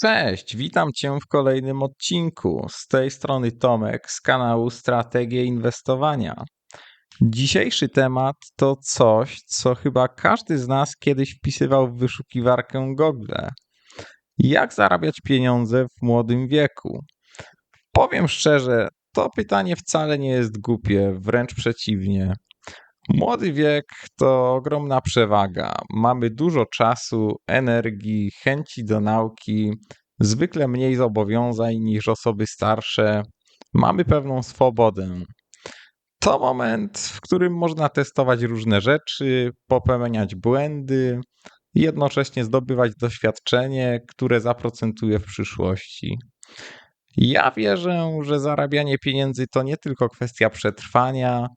Cześć, witam Cię w kolejnym odcinku. Z tej strony Tomek z kanału Strategie Inwestowania. Dzisiejszy temat to coś, co chyba każdy z nas kiedyś wpisywał w wyszukiwarkę Google. Jak zarabiać pieniądze w młodym wieku? Powiem szczerze, to pytanie wcale nie jest głupie, wręcz przeciwnie. Młody wiek to ogromna przewaga. Mamy dużo czasu, energii, chęci do nauki, zwykle mniej zobowiązań niż osoby starsze. Mamy pewną swobodę. To moment, w którym można testować różne rzeczy, popełniać błędy, jednocześnie zdobywać doświadczenie, które zaprocentuje w przyszłości. Ja wierzę, że zarabianie pieniędzy to nie tylko kwestia przetrwania,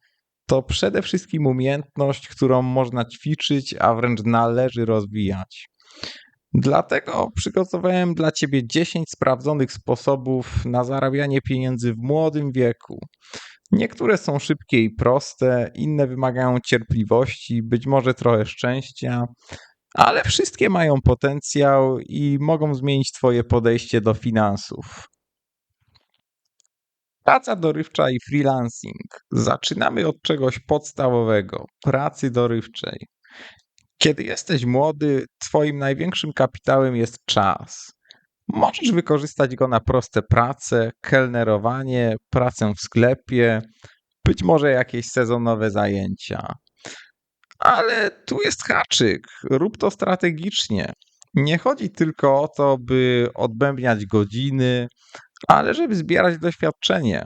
to przede wszystkim umiejętność, którą można ćwiczyć, a wręcz należy rozwijać. Dlatego przygotowałem dla Ciebie 10 sprawdzonych sposobów na zarabianie pieniędzy w młodym wieku. Niektóre są szybkie i proste, inne wymagają cierpliwości, być może trochę szczęścia, ale wszystkie mają potencjał i mogą zmienić Twoje podejście do finansów. Praca dorywcza i freelancing. Zaczynamy od czegoś podstawowego pracy dorywczej. Kiedy jesteś młody, Twoim największym kapitałem jest czas. Możesz wykorzystać go na proste prace, kelnerowanie, pracę w sklepie, być może jakieś sezonowe zajęcia. Ale tu jest haczyk. Rób to strategicznie. Nie chodzi tylko o to, by odbębniać godziny, ale żeby zbierać doświadczenie.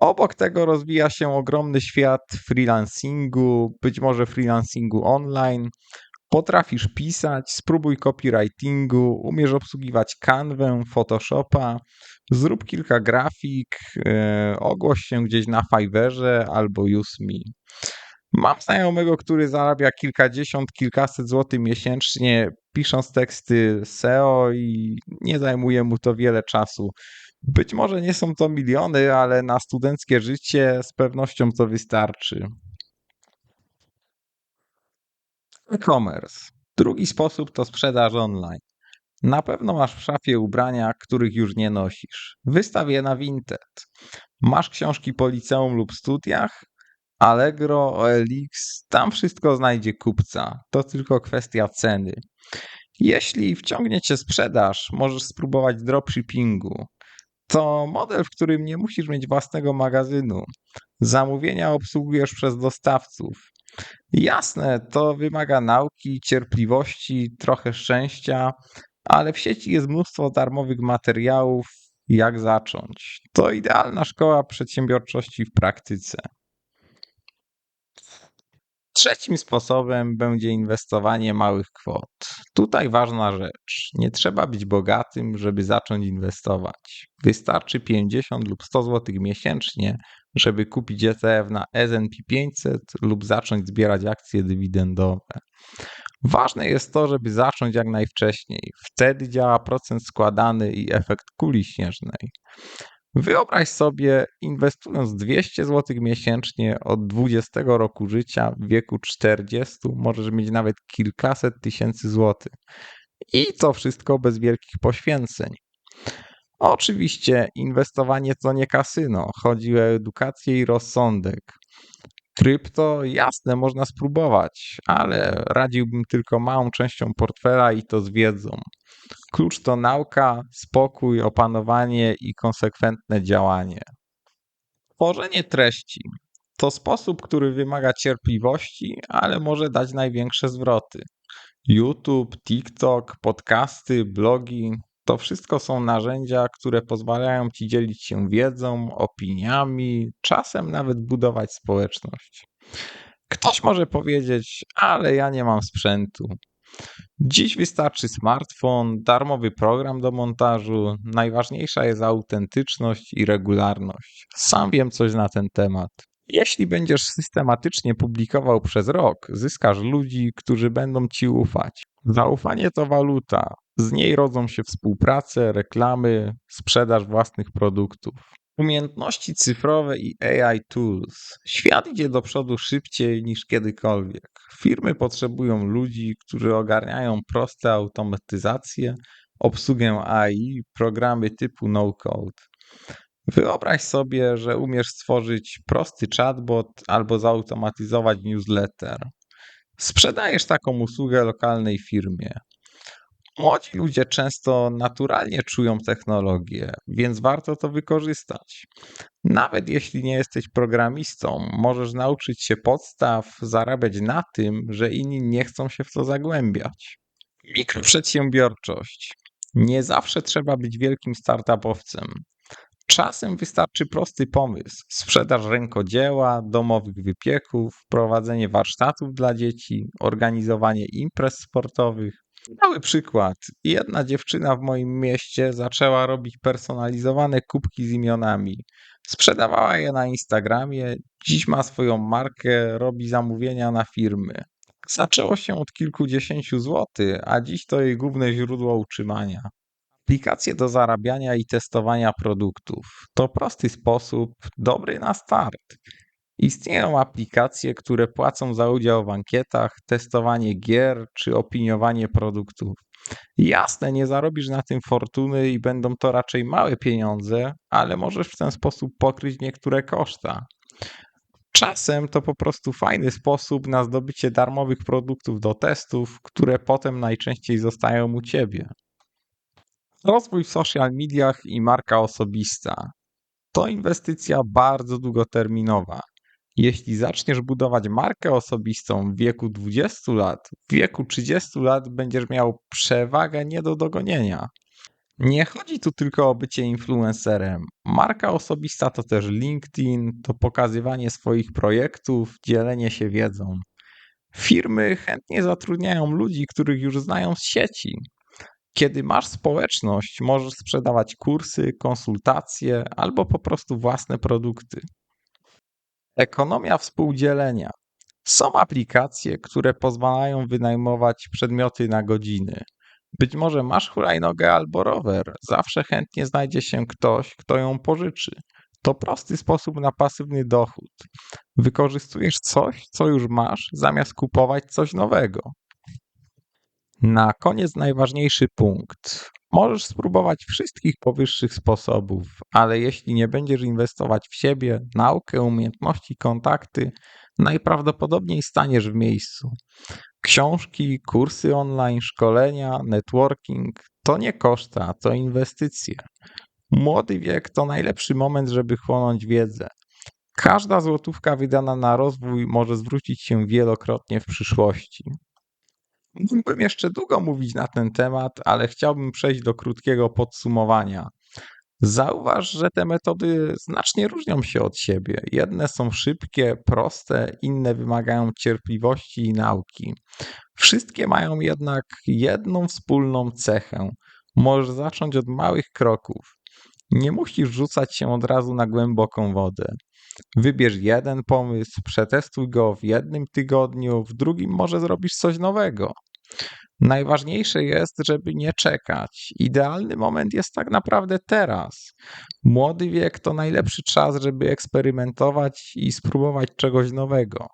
Obok tego rozwija się ogromny świat freelancingu, być może freelancingu online. Potrafisz pisać, spróbuj copywritingu, umiesz obsługiwać Canwę, Photoshopa, zrób kilka grafik, yy, ogłoś się gdzieś na Fiverrze albo Usme. Mam znajomego, który zarabia kilkadziesiąt, kilkaset złotych miesięcznie, pisząc teksty SEO i nie zajmuje mu to wiele czasu. Być może nie są to miliony, ale na studenckie życie z pewnością to wystarczy. E-commerce. Drugi sposób to sprzedaż online. Na pewno masz w szafie ubrania, których już nie nosisz. Wystaw je na Vinted. Masz książki po liceum lub studiach? Allegro, OLX, tam wszystko znajdzie kupca. To tylko kwestia ceny. Jeśli wciągnie cię sprzedaż, możesz spróbować dropshippingu. To model, w którym nie musisz mieć własnego magazynu. Zamówienia obsługujesz przez dostawców. Jasne, to wymaga nauki, cierpliwości, trochę szczęścia, ale w sieci jest mnóstwo darmowych materiałów, jak zacząć. To idealna szkoła przedsiębiorczości w praktyce. Trzecim sposobem będzie inwestowanie małych kwot. Tutaj ważna rzecz. Nie trzeba być bogatym, żeby zacząć inwestować. Wystarczy 50 lub 100 zł miesięcznie, żeby kupić ETF na S&P 500 lub zacząć zbierać akcje dywidendowe. Ważne jest to, żeby zacząć jak najwcześniej. Wtedy działa procent składany i efekt kuli śnieżnej. Wyobraź sobie, inwestując 200 zł miesięcznie od 20 roku życia w wieku 40, możesz mieć nawet kilkaset tysięcy złotych. I to wszystko bez wielkich poświęceń. Oczywiście, inwestowanie to nie kasyno, chodzi o edukację i rozsądek. Krypto, jasne, można spróbować, ale radziłbym tylko małą częścią portfela i to z wiedzą. Klucz to nauka, spokój, opanowanie i konsekwentne działanie. Tworzenie treści to sposób, który wymaga cierpliwości, ale może dać największe zwroty. YouTube, TikTok, podcasty, blogi to wszystko są narzędzia, które pozwalają ci dzielić się wiedzą, opiniami, czasem nawet budować społeczność. Ktoś może powiedzieć, ale ja nie mam sprzętu. Dziś wystarczy smartfon, darmowy program do montażu. Najważniejsza jest autentyczność i regularność. Sam wiem coś na ten temat. Jeśli będziesz systematycznie publikował przez rok, zyskasz ludzi, którzy będą ci ufać. Zaufanie to waluta. Z niej rodzą się współprace, reklamy, sprzedaż własnych produktów. Umiejętności cyfrowe i AI tools. Świat idzie do przodu szybciej niż kiedykolwiek. Firmy potrzebują ludzi, którzy ogarniają proste automatyzacje obsługę AI, programy typu no-code. Wyobraź sobie, że umiesz stworzyć prosty chatbot albo zautomatyzować newsletter. Sprzedajesz taką usługę lokalnej firmie. Młodzi ludzie często naturalnie czują technologię, więc warto to wykorzystać. Nawet jeśli nie jesteś programistą, możesz nauczyć się podstaw, zarabiać na tym, że inni nie chcą się w to zagłębiać. Mikroprzedsiębiorczość. Nie zawsze trzeba być wielkim startupowcem. Czasem wystarczy prosty pomysł: sprzedaż rękodzieła, domowych wypieków, prowadzenie warsztatów dla dzieci, organizowanie imprez sportowych. Mały przykład. Jedna dziewczyna w moim mieście zaczęła robić personalizowane kubki z imionami. Sprzedawała je na Instagramie, dziś ma swoją markę, robi zamówienia na firmy. Zaczęło się od kilkudziesięciu złotych, a dziś to jej główne źródło utrzymania. Aplikacje do zarabiania i testowania produktów to prosty sposób, dobry na start. Istnieją aplikacje, które płacą za udział w ankietach, testowanie gier czy opiniowanie produktów. Jasne, nie zarobisz na tym fortuny i będą to raczej małe pieniądze, ale możesz w ten sposób pokryć niektóre koszta. Czasem to po prostu fajny sposób na zdobycie darmowych produktów do testów, które potem najczęściej zostają u ciebie. Rozwój w social mediach i marka osobista to inwestycja bardzo długoterminowa. Jeśli zaczniesz budować markę osobistą w wieku 20 lat, w wieku 30 lat będziesz miał przewagę nie do dogonienia. Nie chodzi tu tylko o bycie influencerem. Marka osobista to też LinkedIn, to pokazywanie swoich projektów, dzielenie się wiedzą. Firmy chętnie zatrudniają ludzi, których już znają z sieci. Kiedy masz społeczność, możesz sprzedawać kursy, konsultacje albo po prostu własne produkty. Ekonomia współdzielenia. Są aplikacje, które pozwalają wynajmować przedmioty na godziny. Być może masz hulajnogę albo rower, zawsze chętnie znajdzie się ktoś, kto ją pożyczy. To prosty sposób na pasywny dochód. Wykorzystujesz coś, co już masz, zamiast kupować coś nowego. Na koniec najważniejszy punkt. Możesz spróbować wszystkich powyższych sposobów, ale jeśli nie będziesz inwestować w siebie, naukę, umiejętności, kontakty, najprawdopodobniej staniesz w miejscu. Książki, kursy online, szkolenia, networking to nie koszta, to inwestycje. Młody wiek to najlepszy moment, żeby chłonąć wiedzę. Każda złotówka wydana na rozwój może zwrócić się wielokrotnie w przyszłości. Mógłbym jeszcze długo mówić na ten temat, ale chciałbym przejść do krótkiego podsumowania. Zauważ, że te metody znacznie różnią się od siebie. Jedne są szybkie, proste, inne wymagają cierpliwości i nauki. Wszystkie mają jednak jedną wspólną cechę. Możesz zacząć od małych kroków. Nie musisz rzucać się od razu na głęboką wodę. Wybierz jeden pomysł, przetestuj go w jednym tygodniu, w drugim może zrobisz coś nowego. Najważniejsze jest, żeby nie czekać. Idealny moment jest tak naprawdę teraz. Młody wiek to najlepszy czas, żeby eksperymentować i spróbować czegoś nowego.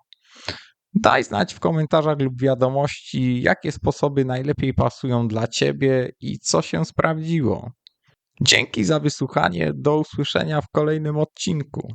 Daj znać w komentarzach lub wiadomości, jakie sposoby najlepiej pasują dla Ciebie i co się sprawdziło. Dzięki za wysłuchanie. Do usłyszenia w kolejnym odcinku.